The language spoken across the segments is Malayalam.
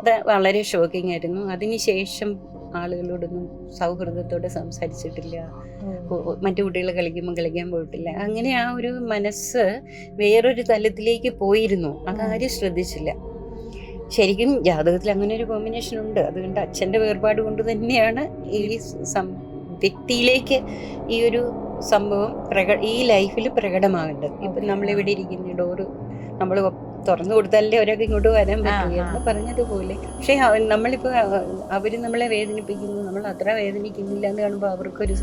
അത് വളരെ ഷോക്കിംഗ് ആയിരുന്നു. അതിനുശേഷം ആളുകളോടൊന്നും സൗഹൃദത്തോടെ സംസാരിച്ചിട്ടില്ല. മറ്റു കുട്ടികൾ കളിക്കുമ്പോൾ കളിക്കാൻ പോയിട്ടില്ല. അങ്ങനെ ആ ഒരു മനസ്സ് വേറൊരു തലത്തിലേക്ക് പോയിരുന്നു. അതാരും ശ്രദ്ധിച്ചില്ല. ശരിക്കും ജാതകത്തിൽ അങ്ങനെ ഒരു കോമ്പിനേഷൻ ഉണ്ട്. അതുകൊണ്ട് അച്ഛന്റെ വേർപാട് കൊണ്ട് തന്നെയാണ് ഈ സം- വ്യക്തിയിലേക്ക് ഈ ഒരു സംഭവം പ്രക ഈ ലൈഫിൽ പ്രകടമാകേണ്ടത്. ഇപ്പം. നമ്മളിവിടെ ഇരിക്കുന്ന ഡോറ് നമ്മൾ തുറന്നു കൊടുത്താലേ അവരൊക്കെ ഇങ്ങോട്ട് വരാൻ പറ്റൂ ആ, ആ. എന്ന് പറഞ്ഞതുപോലെ. പക്ഷേ നമ്മളിപ്പോൾ അവർ നമ്മളെ വേദനിപ്പിക്കുന്നു. നമ്മൾ അത്ര വേദനിക്കുന്നില്ല എന്ന് കാണുമ്പോൾ അവർക്കൊരു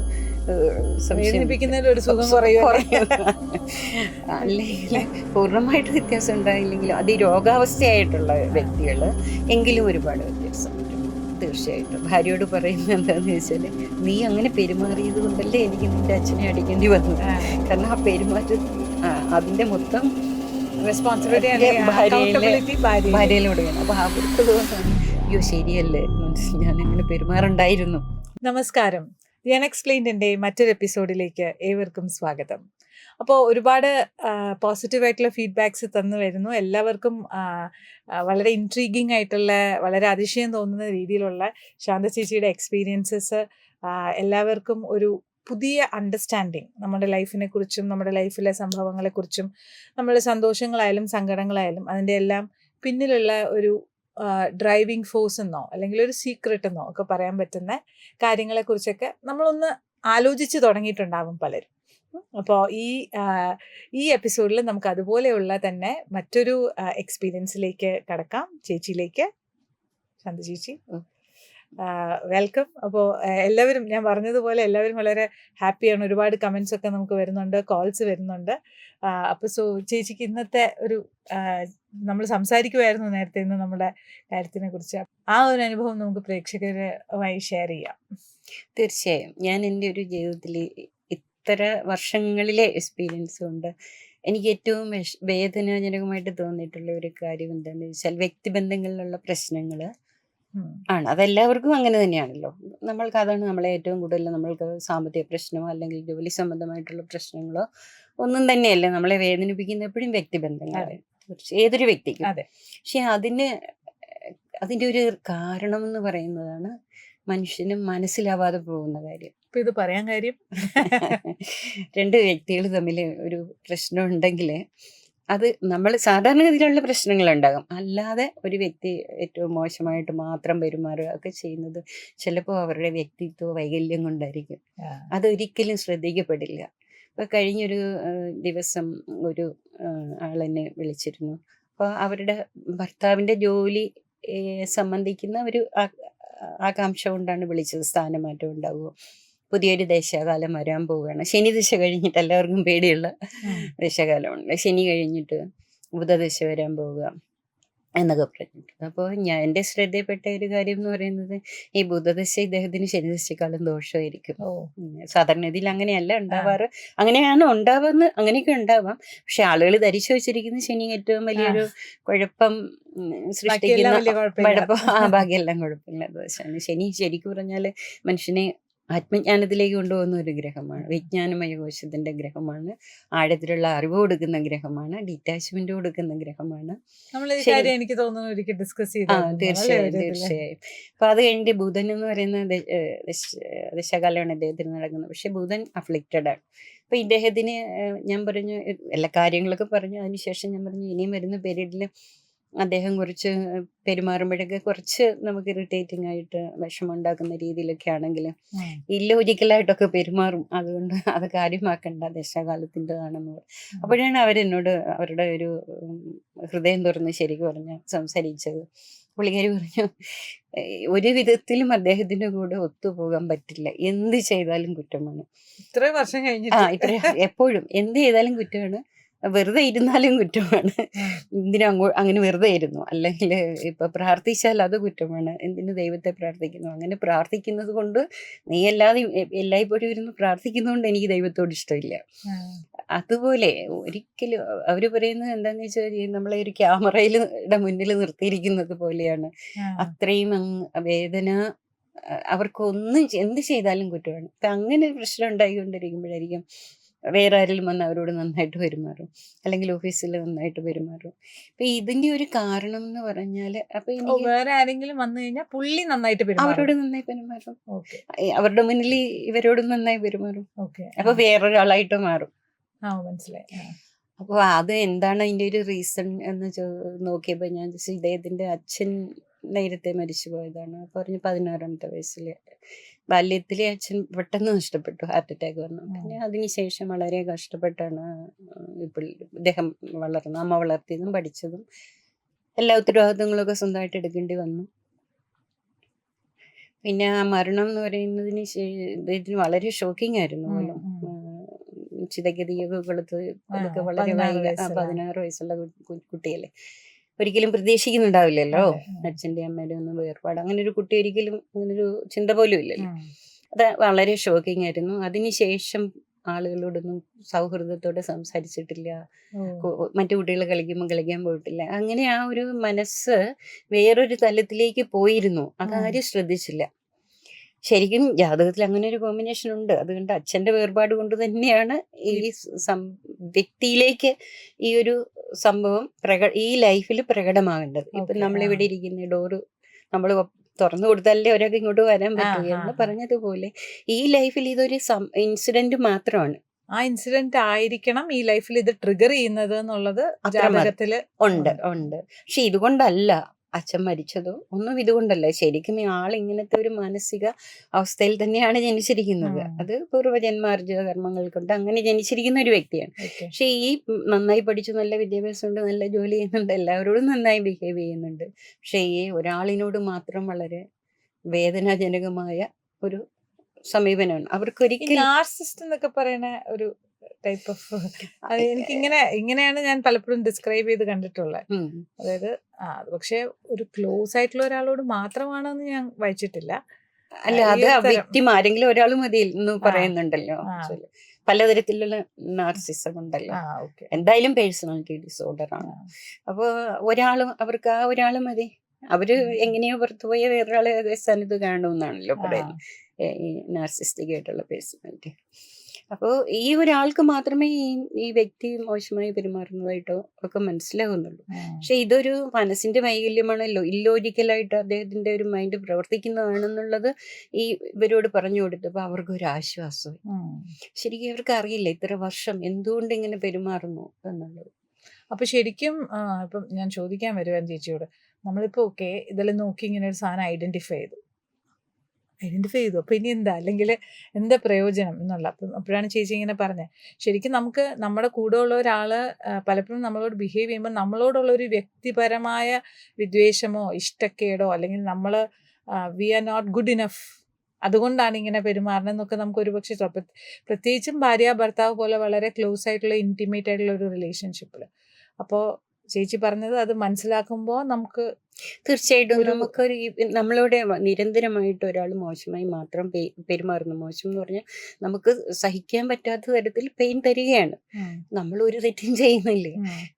വേദനിപ്പിക്കുന്നതിലൊരു സുഖം അല്ലെങ്കിൽ പൂർണമായിട്ട് വ്യത്യാസം ഉണ്ടായില്ലെങ്കിലും അത് ഈ രോഗാവസ്ഥയായിട്ടുള്ള വ്യക്തികൾ എങ്കിലും ഒരുപാട് വ്യത്യാസം. തീർച്ചയായിട്ടും. ഭാര്യയോട് പറയുന്നത് എന്താണെന്ന് വെച്ചാൽ നീ അങ്ങനെ പെരുമാറിയത് കൊണ്ടല്ലേ എനിക്ക് നിന്റെ അച്ഛനെ അടിക്കേണ്ടി വന്നു കാരണം ആ പെരുമാറ്റം അതിന്റെ മൊത്തം റെസ്പോൺസിബിലിറ്റി അപ്പൊ അവർക്ക് അയ്യോ ശരിയല്ലേ? ഞാൻ അങ്ങനെ പെരുമാറുണ്ടായിരുന്നു. നമസ്കാരം. ഞാൻ അൺഎക്സ്പ്ലെയിൻഡിന്റെ മറ്റൊരു എപ്പിസോഡിലേക്ക് ഏവർക്കും സ്വാഗതം. അപ്പോൾ ഒരുപാട് പോസിറ്റീവായിട്ടുള്ള ഫീഡ്ബാക്സ് തന്നു വരുന്നു. എല്ലാവർക്കും വളരെ ഇൻട്രീഗിങ് ആയിട്ടുള്ള വളരെ അതിശയം തോന്നുന്ന രീതിയിലുള്ള ശാന്ത ചേച്ചിയുടെ എക്സ്പീരിയൻസസ് എല്ലാവർക്കും ഒരു പുതിയ അണ്ടർസ്റ്റാൻഡിങ് നമ്മുടെ ലൈഫിനെ കുറിച്ചും നമ്മുടെ ലൈഫിലെ സംഭവങ്ങളെക്കുറിച്ചും നമ്മുടെ സന്തോഷങ്ങളായാലും സങ്കടങ്ങളായാലും അതിന്റെ എല്ലാം പിന്നിലുള്ള ഒരു ഡ്രൈവിംഗ് ഫോഴ്സ് എന്നോ അല്ലെങ്കിൽ ഒരു സീക്രട്ട് എന്നോ ഒക്കെ പറയാൻ പറ്റുന്ന കാര്യങ്ങളെക്കുറിച്ചൊക്കെ നമ്മളൊന്ന് ആലോചിച്ച് തുടങ്ങിയിട്ടുണ്ടാവും പലരും. അപ്പോൾ ഈ ഈ എപ്പിസോഡിൽ നമുക്ക് അതുപോലെയുള്ള തന്നെ മറ്റൊരു എക്സ്പീരിയൻസിലേക്ക് കടക്കാം. ചേച്ചിയിലേക്ക്. ശാന്ത ചേച്ചി. വെൽക്കം. അപ്പോൾ എല്ലാവരും ഞാൻ പറഞ്ഞതുപോലെ എല്ലാവരും വളരെ ഹാപ്പിയാണ്. ഒരുപാട് കമൻസ് ഒക്കെ നമുക്ക് വരുന്നുണ്ട് കോൾസ് വരുന്നുണ്ട്. അപ്പോൾ സോ ചേച്ചിക്ക് ഇന്നത്തെ ഒരു നമ്മൾ സംസാരിക്കുമായിരുന്നു നേരത്തെ ഇന്ന് നമ്മുടെ കാര്യത്തിനെ കുറിച്ച്. ആ ഒരു അനുഭവം നമുക്ക് പ്രേക്ഷകരുമായി ഷെയർ ചെയ്യാം. തീർച്ചയായും. ഞാൻ എന്റെ ഒരു ജീവിതത്തിൽ ഇത്ര വർഷങ്ങളിലെ എക്സ്പീരിയൻസ് കൊണ്ട് എനിക്ക് ഏറ്റവും വേദനാജനകമായിട്ട് തോന്നിയിട്ടുള്ള ഒരു കാര്യം എന്താണെന്ന് വെച്ചാൽ വ്യക്തിബന്ധങ്ങളിലുള്ള പ്രശ്നങ്ങൾ. ആണ്. അതെല്ലാവർക്കും അങ്ങനെ തന്നെയാണല്ലോ. നമ്മൾക്ക് അതാണ് നമ്മളെ ഏറ്റവും കൂടുതൽ നമ്മൾക്ക് സാമ്പത്തിക പ്രശ്നമോ അല്ലെങ്കിൽ ജോലി സംബന്ധമായിട്ടുള്ള പ്രശ്നങ്ങളോ ഒന്നും തന്നെയല്ല. നമ്മളെ വേദനിപ്പിക്കുന്ന എപ്പോഴും വ്യക്തിബന്ധങ്ങൾ. ഏതൊരു വ്യക്തിക്കും. അതെ. പക്ഷെ അതിന് അതിന്റെ ഒരു കാരണം എന്ന് പറയുന്നതാണ് മനുഷ്യന് മനസ്സിലാവാതെ പോകുന്ന കാര്യം. ഇപ്പൊ ഇത് പറയാൻ കാര്യം? രണ്ട് വ്യക്തികൾ തമ്മിൽ ഒരു പ്രശ്നം ഉണ്ടെങ്കിൽ അത് നമ്മൾ സാധാരണഗതിയിലുള്ള പ്രശ്നങ്ങളുണ്ടാകും. അല്ലാതെ ഒരു വ്യക്തി ഏറ്റവും മോശമായിട്ട് മാത്രം പെരുമാറുക ഒക്കെ ചെയ്യുന്നത് ചിലപ്പോൾ അവരുടെ വ്യക്തിത്വ വൈകല്യം കൊണ്ടായിരിക്കും. അതൊരിക്കലും ശ്രദ്ധിക്കപ്പെടില്ല. ഇപ്പോൾ കഴിഞ്ഞൊരു ദിവസം ഒരു ആളെന്നെ വിളിച്ചിരുന്നു. അപ്പോൾ അവരുടെ ഭർത്താവിന്റെ ജോലി സംബന്ധിക്കുന്ന ഒരു ആകാംക്ഷ കൊണ്ടാണ് വിളിച്ചത്. സ്ഥാനമാറ്റം ഉണ്ടാവുമോ പുതിയൊരു ദേശകാലം വരാൻ പോവുകയാണ്. ശനി ദിശ കഴിഞ്ഞിട്ട് എല്ലാവർക്കും പേടിയുള്ള ദേശകാലമുണ്ട് ശനി കഴിഞ്ഞിട്ട് ബുധദശ വരാൻ പോവുക എന്നൊക്കെ പറഞ്ഞിട്ടുണ്ട് അപ്പോൾ ഞാൻ എന്റെ ശ്രദ്ധയിൽപ്പെട്ട ഒരു കാര്യം എന്ന് പറയുന്നത് ഈ ബുധദശ ഇദ്ദേഹത്തിന് ശനിദശക്കാലം ദോഷമായിരിക്കും. സാധാരണ ഇതിൽ അങ്ങനെയല്ല ഉണ്ടാവാറ്. അങ്ങനെയാണ് ഉണ്ടാവുന്ന അങ്ങനെയൊക്കെ ഉണ്ടാവാം. പക്ഷെ ആളുകൾ ധരിച്ചു വെച്ചിരിക്കുന്ന ശനി ഏറ്റവും വലിയൊരു കുഴപ്പം സൃഷ്ടിക്കുന്ന കുഴപ്പം. ആ ബാക്കിയെല്ലാം കുഴപ്പമില്ല. ദോഷമാണ് ശനി ശരിക്കും പറഞ്ഞാൽ മനുഷ്യനെ ആത്മജ്ഞാനത്തിലേക്ക് കൊണ്ടുപോകുന്ന ഒരു ഗ്രഹമാണ്. വിജ്ഞാനമയ കോശത്തിന്റെ ഗ്രഹമാണ്. ആഴത്തിലുള്ള അറിവ് കൊടുക്കുന്ന ഗ്രഹമാണ്. ഡിറ്റാച്ച്മെന്റ് കൊടുക്കുന്ന ഗ്രഹമാണ്. എനിക്ക് തോന്നുന്നു ഒരിക്കൽ ഡിസ്കസ് തീർച്ചയായും തീർച്ചയായും. അപ്പൊ അത് കഴിഞ്ഞിട്ട് ബുധൻ എന്ന് പറയുന്ന ദശ- ദശകാലമാണ് ഇദ്ദേഹത്തിന് നടക്കുന്നത്. പക്ഷെ ബുധൻ അഫ്ലിക്റ്റഡ് ആണ്. അപ്പൊ ഇദ്ദേഹത്തിന് ഞാൻ പറഞ്ഞു എല്ലാ കാര്യങ്ങളൊക്കെ പറഞ്ഞു. അതിനുശേഷം ഞാൻ പറഞ്ഞു ഇനിയും വരുന്ന പീരീഡിൽ അദ്ദേഹം കുറച്ച് പെരുമാറുമ്പോഴൊക്കെ കുറച്ച് നമുക്ക് ഇറിറ്റേറ്റിംഗ് ആയിട്ട് വിഷമം ഉണ്ടാക്കുന്ന രീതിയിലൊക്കെ ആണെങ്കിലും ഇല്ലോജിക്കലായിട്ടൊക്കെ പെരുമാറും. അതുകൊണ്ട് അത് കാര്യമാക്കണ്ട. ദശകാലത്തിന്റെതാണെന്ന് പറയും അപ്പോഴാണ് അവരെന്നോട് അവരുടെ ഒരു ഹൃദയം തുറന്ന് ശരിക്കും പറഞ്ഞ് സംസാരിച്ചത്. പുള്ളിക്കാരി പറഞ്ഞു ഒരു വിധത്തിലും അദ്ദേഹത്തിന്റെ കൂടെ ഒത്തുപോകാൻ പറ്റില്ല. എന്ത് ചെയ്താലും കുറ്റമാണ്. ഇത്രയും വർഷം ആ കഴിഞ്ഞിട്ട്. ഇത്ര എപ്പോഴും എന്ത് ചെയ്താലും കുറ്റമാണ്. വെറുതെ ഇരുന്നാലും കുറ്റമാണ്. എന്തിനും അങ്ങോ അങ്ങനെ വെറുതെ ഇരുന്നു? അല്ലെങ്കിൽ ഇപ്പൊ പ്രാർത്ഥിച്ചാൽ അത് കുറ്റമാണ്. എന്തിനു ദൈവത്തെ പ്രാർത്ഥിക്കുന്നു? അങ്ങനെ പ്രാർത്ഥിക്കുന്നത് കൊണ്ട് നീ അല്ലാതെ എല്ലായ്പ്പോഴും ഇരുന്ന് പ്രാർത്ഥിക്കുന്നതുകൊണ്ട് എനിക്ക് ദൈവത്തോട് ഇഷ്ടമില്ല. അതുപോലെ ഒരിക്കലും അവർ പറയുന്നത് എന്താന്ന് വെച്ചാൽ നമ്മളെ ഒരു ക്യാമറയിലെ മുന്നിൽ നിർത്തിയിരിക്കുന്നത് പോലെയാണ്. അത്രയും അങ് വേദന അവർക്കൊന്നും അവർക്ക് ഒന്നും എന്ത് ചെയ്താലും കുറ്റമാണ്. അങ്ങനെ പ്രശ്നം ഉണ്ടായിക്കൊണ്ടിരിക്കുമ്പോഴായിരിക്കും വേറെ ആരെങ്കിലും വന്ന് അവരോട് നന്നായിട്ട് പെരുമാറും. അല്ലെങ്കിൽ ഓഫീസിൽ നന്നായിട്ട് പെരുമാറും. അപ്പൊ ഇതിന്റെ ഒരു കാരണം എന്ന് പറഞ്ഞാൽ അപ്പൊ വേറെ ആരെങ്കിലും വന്നു കഴിഞ്ഞാൽ പുള്ളി നന്നായിട്ട് അവരോട് നന്നായി പെരുമാറും. അവരുടെ മുന്നിൽ ഇവരോട് നന്നായി പെരുമാറും. അപ്പൊ വേറൊരാളായിട്ട് മാറും. മനസ്സിലായി. അപ്പോൾ അത് എന്താണ് അതിന്റെ ഒരു റീസൺ എന്ന് ചോ നോക്കിയപ്പോൾ ഞാൻ ഇദ്ദേഹത്തിന്റെ അച്ഛൻ നേരത്തെ മരിച്ചു പോയതാണ് പറഞ്ഞു പതിനാറാമത്തെ വയസ്സിൽ ബാല്യത്തിലെ അച്ഛൻ പെട്ടെന്ന് നഷ്ടപ്പെട്ടു. ഹാർട്ട് അറ്റാക്ക് വന്നു. പിന്നെ അതിനുശേഷം വളരെ കഷ്ടപ്പെട്ടാണ് ഇപ്പോൾ ഇദ്ദേഹം വളർന്നു. അമ്മ വളർത്തിയതും പഠിച്ചതും എല്ലാ ഉത്തരവാദിത്തങ്ങളൊക്കെ സ്വന്തമായിട്ട് എടുക്കേണ്ടി വന്നു. പിന്നെ ആ മരണം എന്ന് പറയുന്നതിന് ഇതിന് വളരെ ഷോക്കിംഗ് ആയിരുന്നു പോലും. ചിതഗതിയൊക്കെ കൊടുത്ത് അതൊക്കെ വളരെ പതിനാറ് വൈകി വയസ്സുള്ള. പതിനാറ് കുട്ടിയല്ലേ. ഒരിക്കലും പ്രതീക്ഷിക്കുന്നുണ്ടാവില്ലല്ലോ. അച്ഛന്റെ അമ്മയുടെ ഒന്നും വേർപാട്. അങ്ങനെ ഒരു കുട്ടി ഒരിക്കലും അങ്ങനൊരു ചിന്ത പോലും ഇല്ലല്ലോ. അത് വളരെ ഷോക്കിംഗ് ആയിരുന്നു. അതിനുശേഷം ആളുകളോടൊന്നും സൗഹൃദത്തോടെ സംസാരിച്ചിട്ടില്ല. മറ്റു കുട്ടികൾ കളിക്കുമ്പോൾ കളിക്കാൻ പോയിട്ടില്ല. അങ്ങനെ ആ ഒരു മനസ്സ് വേറൊരു തലത്തിലേക്ക് പോയിരുന്നു. അതാരും ശ്രദ്ധിച്ചില്ല. ശരിക്കും ജാതകത്തിൽ അങ്ങനെ ഒരു കോമ്പിനേഷൻ ഉണ്ട്. അതുകൊണ്ട് അച്ഛന്റെ വേർപാട് കൊണ്ട് തന്നെയാണ് ഈ വ്യക്തിയിലേക്ക് ഈ ഒരു സംഭവം പ്രക ഈ ലൈഫിൽ പ്രകടമാകേണ്ടത്. ഇപ്പൊ നമ്മൾ നമ്മളിവിടെ ഇരിക്കുന്ന ഡോറ് നമ്മൾ തുറന്നു കൊടുത്താലേ ഒരാൾക്ക് ഇങ്ങോട്ട് വരാൻ പറ്റൂ എന്ന് പറഞ്ഞതുപോലെ ഈ ലൈഫിൽ ഇതൊരു ഇൻസിഡന്റ് മാത്രമാണ്. ആ ഇൻസിഡന്റ് ആയിരിക്കണം ഈ ലൈഫിൽ ഇത് ട്രിഗർ ചെയ്യുന്നത് എന്നുള്ളത് ജാതകത്തിൽ ഉണ്ട്. ഉണ്ട്. പക്ഷെ ഇതുകൊണ്ടല്ല. അച്ഛൻ മരിച്ചതോ? ഒന്നും ഇതുകൊണ്ടല്ല. ശരിക്കും ഈ ആൾ ഇങ്ങനത്തെ ഒരു മാനസിക അവസ്ഥയിൽ തന്നെയാണ് ജനിച്ചിരിക്കുന്നത്. അത് പൂർവജന്മാർജിത കർമ്മങ്ങൾ കൊണ്ട് അങ്ങനെ ജനിച്ചിരിക്കുന്ന ഒരു വ്യക്തിയാണ്. പക്ഷെ ഈ നന്നായി പഠിച്ചു നല്ല വിദ്യാഭ്യാസം ഉണ്ട് നല്ല ജോലി ചെയ്യുന്നുണ്ട് എല്ലാവരോടും നന്നായി ബിഹേവ് ചെയ്യുന്നുണ്ട്. പക്ഷെ ഈ ഒരാളിനോട് മാത്രം വളരെ വേദനാജനകമായ ഒരു സമീപനമാണ്. അവർക്ക് അവർക്കൊരിക്കലും എന്നൊക്കെ പറയുന്ന ഒരു ടൈപ്പ് ഓഫ് അത് എനിക്ക് ഇങ്ങനെ ഇങ്ങനെയാണ് ഞാൻ പലപ്പോഴും ഡിസ്ക്രൈബ് ചെയ്ത് കണ്ടിട്ടുള്ളത് അതായത് ആ പക്ഷെ ഒരു ക്ലോസ് ആയിട്ടുള്ള ഒരാളോട് മാത്രമാണെന്ന് ഞാൻ വായിച്ചിട്ടില്ല. അല്ല അത് വ്യക്തി ആരെങ്കിലും ഒരാൾ മതി എന്ന് പറയുന്നുണ്ടല്ലോ. പലതരത്തിലുള്ള നാർസിസം ഉണ്ടല്ലോ. എന്തായാലും പേഴ്സണാലിറ്റി ഡിസോർഡർ ആണ്. അപ്പോൾ ഒരാളും അവർക്ക് ആ ഒരാൾ മതി. അവർ എങ്ങനെയോ പുറത്തുപോയ വേറൊരാളെ സ്ഥാനത്ത് കാണുമെന്നാണല്ലോ പറയുന്നത്. ഈ നാർസിസ്റ്റിക് ആയിട്ടുള്ള പേഴ്സണാലിറ്റി അപ്പോൾ ഈ ഒരാൾക്ക് മാത്രമേ ഈ ഈ വ്യക്തി മോശമായി പെരുമാറുന്നതായിട്ടോ ഒക്കെ മനസ്സിലാകുന്നുള്ളൂ പക്ഷെ ഇതൊരു മനസ്സിന്റെ വൈകല്യമാണല്ലോ. ഇല്ലോജിക്കലായിട്ട് അദ്ദേഹത്തിന്റെ ഒരു മൈൻഡ് പ്രവർത്തിക്കുന്നതാണെന്നുള്ളത് ഈ ഇവരോട് പറഞ്ഞു കൊടുത്തപ്പോൾ അവർക്കൊരു ആശ്വാസമായി ശരിക്കും അവർക്ക് അറിയില്ല ഇത്ര വർഷം എന്തുകൊണ്ട് ഇങ്ങനെ പെരുമാറുന്നു എന്നുള്ളത്. അപ്പൊ ശരിക്കും ഇപ്പം ഞാൻ ചോദിക്കാൻ വരുവാൻ ചേച്ചിയോട്. നമ്മളിപ്പോ ഓക്കെ ഇതെല്ലാം നോക്കി ഇങ്ങനെ ഒരു സാധനം ഐഡന്റിഫൈ ചെയ്തു. ഐഡന്റിഫൈ ചെയ്തു. അപ്പോൾ ഇനി എന്താ? അല്ലെങ്കിൽ എന്താ പ്രയോജനം എന്നുള്ള? അപ്പം അപ്പോഴാണ് ചേച്ചി ഇങ്ങനെ പറഞ്ഞത് ശരിക്കും നമുക്ക് നമ്മുടെ കൂടെ ഉള്ള ഒരാൾ പലപ്പോഴും നമ്മളോട് ബിഹേവ് ചെയ്യുമ്പോൾ നമ്മളോടുള്ള ഒരു വ്യക്തിപരമായ വിദ്വേഷമോ ഇഷ്ടക്കേടോ അല്ലെങ്കിൽ നമ്മൾ we are not good enough അതുകൊണ്ടാണ് ഇങ്ങനെ പെരുമാറുന്നത് എന്നൊക്കെ നമുക്ക് ഒരുപക്ഷെ പ്രത്യേകിച്ചും ഭാര്യ ഭർത്താവ് പോലെ വളരെ ക്ലോസ് ആയിട്ടുള്ള ഇന്റിമേറ്റ് ആയിട്ടുള്ള ഒരു റിലേഷൻഷിപ്പിൽ അപ്പോൾ ചേച്ചി പറഞ്ഞത് അത് മനസ്സിലാക്കുമ്പോൾ നമുക്ക് തീർച്ചയായിട്ടും നമുക്കൊരു ഈ- നമ്മളോട് വ- നിരന്തരമായിട്ട് ഒരാൾ മോശമായി മാത്രം പെ- പെരുമാറുന്നു. മോശം എന്ന് പറഞ്ഞാൽ നമുക്ക് സഹിക്കാൻ പറ്റാത്ത തരത്തിൽ പെയിൻ തരികയാണ്. നമ്മൾ ഒരു തെറ്റും ചെയ്യുന്നില്ലേ?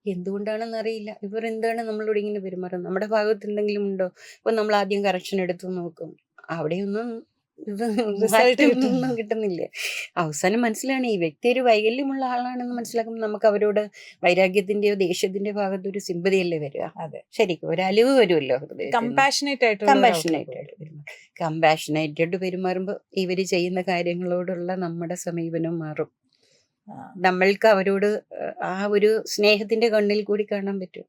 എന്തുകൊണ്ടാണെന്ന് അറിയില്ല. ഇവർ എന്താണ് നമ്മളോട് ഇങ്ങനെ പെരുമാറുന്നത്? നമ്മുടെ ഭാഗത്ത് എന്തെങ്കിലും ഉണ്ടോ? ഇപ്പൊ നമ്മൾ ആദ്യം കറക്ഷൻ എടുത്തു നോക്കും. അവിടെയൊന്നും കിട്ടുന്നില്ല. ഒന്നും കിട്ടുന്നില്ല? അവസാനം മനസ്സിലാണ്. ഈ വ്യക്തി ഒരു വൈകല്യമുള്ള ആളാണെന്ന് മനസ്സിലാക്കുമ്പോൾ നമുക്ക് അവരോട് വൈരാഗ്യത്തിന്റെയോ ദേഷ്യത്തിന്റെ ഭാഗത്ത് ഒരു സിമ്പതിയല്ലേ വരിക? അതെ. ശരിക്കും ഒരു അലിവ് വരുമല്ലോ കമ്പാഷനേറ്റ് ആയിട്ടുള്ള കമ്പാഷനേറ്റ് ആയിട്ട് കമ്പാഷനേറ്റ് ആയിട്ട് പെരുമാറുമ്പോൾ ഇവർ ചെയ്യുന്ന കാര്യങ്ങളോടുള്ള നമ്മുടെ സമീപനം മാറും. നമ്മൾക്ക് അവരോട് ആ ഒരു സ്നേഹത്തിന്റെ കണ്ണിൽ കൂടി കാണാൻ പറ്റും.